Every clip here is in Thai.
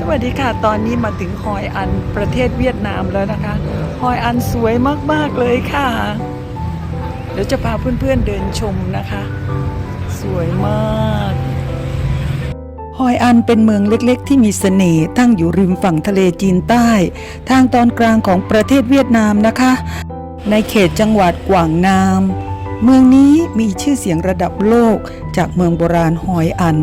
สวัสดีค่ะตอนนี้มาถึงฮอยอันประเทศเวียดนามแล้วนะคะฮอยอันสวยมากๆเลยค่ะ เดี๋ยวจะพาเพื่อนๆเดินชมนะคะ สวยมากฮอยอันเป็นเมืองเล็กๆ ที่มีเสน่ห์ตั้งอยู่ริมฝั่งทะเลจีนใต้ ทางตอนกลางของประเทศเวียดนามนะคะ ในเขตจังหวัดกวางนาม เมืองนี้มีชื่อเสียงระดับโลกจากเมืองโบราณหอยอัน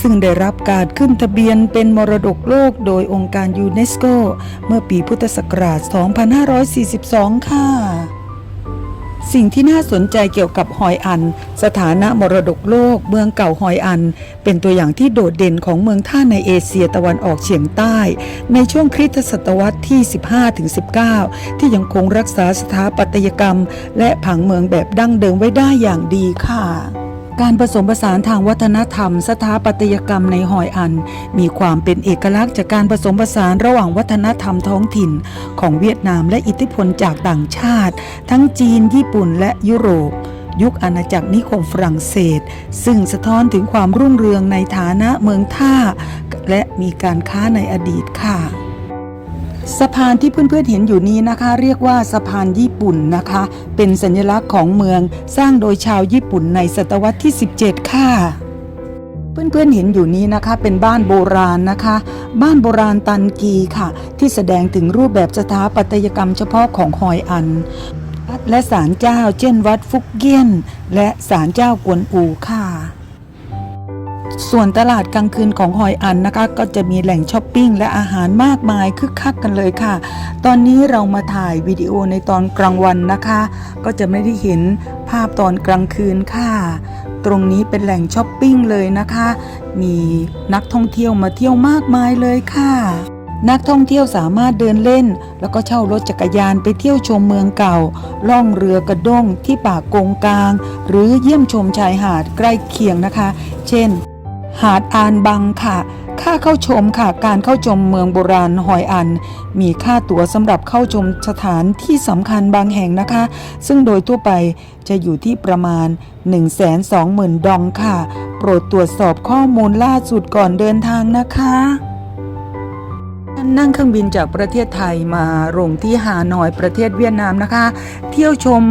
ซึ่งได้รับการขึ้นทะเบียนเป็นมรดกโลกโดยองค์การยูเนสโก เมื่อปีพุทธศักราช 2542 ค่ะ สิ่งที่น่าสนใจเกี่ยวกับหอยอัน สถานะมรดกโลก เมืองเก่าหอยอัน เป็นตัวอย่างที่โดดเด่นของเมืองท่าในเอเชียตะวันออกเฉียงใต้ ในช่วงคริสตศตวรรษที่ 15-19 ที่ยังคงรักษาสถาปัตยกรรม และผังเมืองแบบดั้งเดิมไว้ได้อย่างดีค่ะ การผสมผสานทางวัฒนธรรม สถาปัตยกรรมในฮอยอัน มีความเป็นเอกลักษณ์จากการผสมผสานระหว่างวัฒนธรรมท้องถิ่น ของเวียดนามและอิทธิพลจากต่างชาติ ทั้งจีน ญี่ปุ่นและยุโรป ยุคอาณาจักรนิคมฝรั่งเศส ซึ่งสะท้อนถึงความรุ่งเรืองในฐานะเมืองท่า และมีการค้าในอดีตค่ะ สะพานที่เพื่อนๆเห็นอยู่นี้นะคะ เรียกว่าสะพานญี่ปุ่นนะคะ เป็นสัญลักษณ์ของเมืองสร้างโดยชาวญี่ปุ่นในศตวรรษที่ 17 ค่ะ เพื่อนๆเห็นอยู่นี้นะคะ เป็นบ้านโบราณนะคะ บ้านโบราณตันกีค่ะ ที่แสดงถึงรูปแบบสถาปัตยกรรมเฉพาะของฮอยอัน และศาลเจ้าเช่นวัดฟุกเกี้ยน และศาลเจ้ากวนอูค่ะ ส่วนตลาดกลางคืนของฮอยอันนะคะ ก็จะมีแหล่งช้อปปิ้งและอาหารมากมายคึกคักกันเลยค่ะ ตอนนี้เรามาถ่ายวิดีโอในตอนกลางวันนะคะ ก็จะไม่ได้เห็นภาพตอนกลางคืนค่ะ ตรงนี้เป็นแหล่งช้อปปิ้งเลยนะคะ มีนักท่องเที่ยวมาเที่ยวมากมายเลยค่ะนักท่องเที่ยวสามารถเดินเล่น แล้วก็เช่ารถจักรยานไปเที่ยวชมเมืองเก่า ล่องเรือกระด้งที่ป่ากงกลาง หรือเยี่ยมชมชายหาดใกล้เคียงนะคะ เช่น หาดอานบังค่ะ ค่าเข้าชมค่ะ การเข้าชมเมืองโบราณหอยอัน มีค่าตั๋วสำหรับเข้าชมสถานที่สำคัญบางแห่งนะคะ ซึ่งโดยทั่วไปจะอยู่ที่ประมาณ 120,000 ดองค่ะ โปรดตรวจสอบข้อมูลล่าสุดก่อนเดินทางนะคะนั่งเครื่องบินจากประเทศไทยมาลงที่ฮานอยประเทศเวียดนามนะคะ เที่ยวชม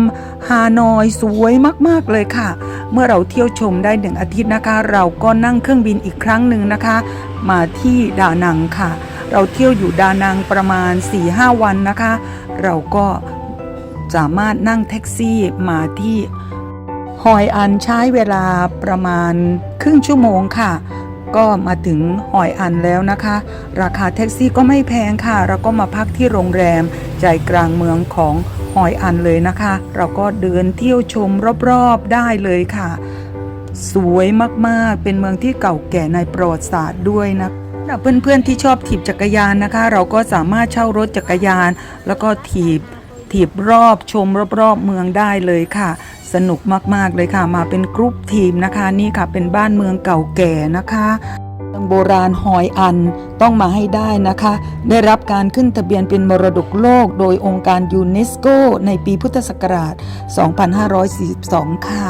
ฮานอยสวยมาก ๆ เลยค่ะ เมื่อเราเที่ยวชมได้หนึ่งอาทิตย์นะคะ เราก็นั่งเครื่องบินอีกครั้งหนึ่งนะคะ มาที่ดานังค่ะ เราเที่ยวอยู่ดานังประมาณ 4-5 วันนะคะ เราก็สามารถนั่งแท็กซี่มาที่ฮอยอันใช้เวลาประมาณครึ่งชั่วโมงค่ะ ก็มาถึงหอยอันแล้วนะคะ ราคาแท็กซี่ก็ไม่แพงค่ะเราก็มาพักที่โรงแรมใจกลางเมืองของ หอยอันเลยนะคะ เราก็เดินเที่ยวชมรอบๆได้เลยค่ะ สวยมากๆเป็นเมืองที่เก่าแก่ในประวัติศาสตร์ด้วยนะเพื่อนๆที่ชอบถีบจักรยานนะคะ เราก็สามารถเช่ารถจักรยาน แล้วก็ถีบถีบรอบชมรอบๆเมืองได้เลยค่ะ สนุกมากๆเลยค่ะ มาเป็นกรุ๊ปทีมนะคะ นี่ค่ะเป็นบ้านเมืองเก่าแก่นะคะ โบราณหอยอันต้องมาให้ได้นะคะ ได้รับการขึ้นทะเบียนเป็นมรดกโลกโดยองค์การยูเนสโกในปีพุทธศักราช 2542 ค่ะ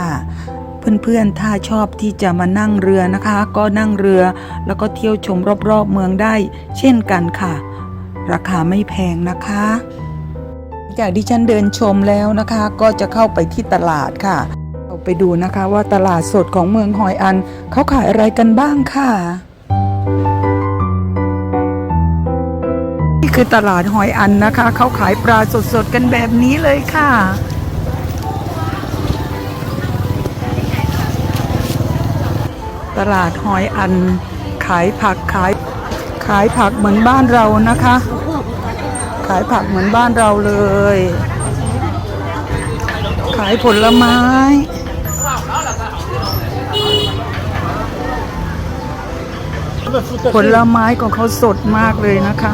เพื่อนๆ ถ้าชอบที่จะมานั่งเรือนะคะ ก็นั่งเรือแล้วก็เที่ยวชมรอบๆ เมืองได้เช่นกันค่ะ ราคาไม่แพงนะคะจากดิฉันเดินชมแล้วนะคะ ก็จะเข้าไปที่ตลาดค่ะ เราไปดูนะคะว่าตลาดสดของเมืองหอยอันเขาขายอะไรกันบ้างค่ะ คือตลาดหอยอันนะคะ เขาขายปลาสดๆกันแบบนี้เลยค่ะ ตลาดหอยอัน ขายผักขายขายผักเหมือนบ้านเรานะคะ ขายผักเหมือนบ้านเราเลย ขายผลไม้ผลไม้ของเขาสดมากเลยนะคะ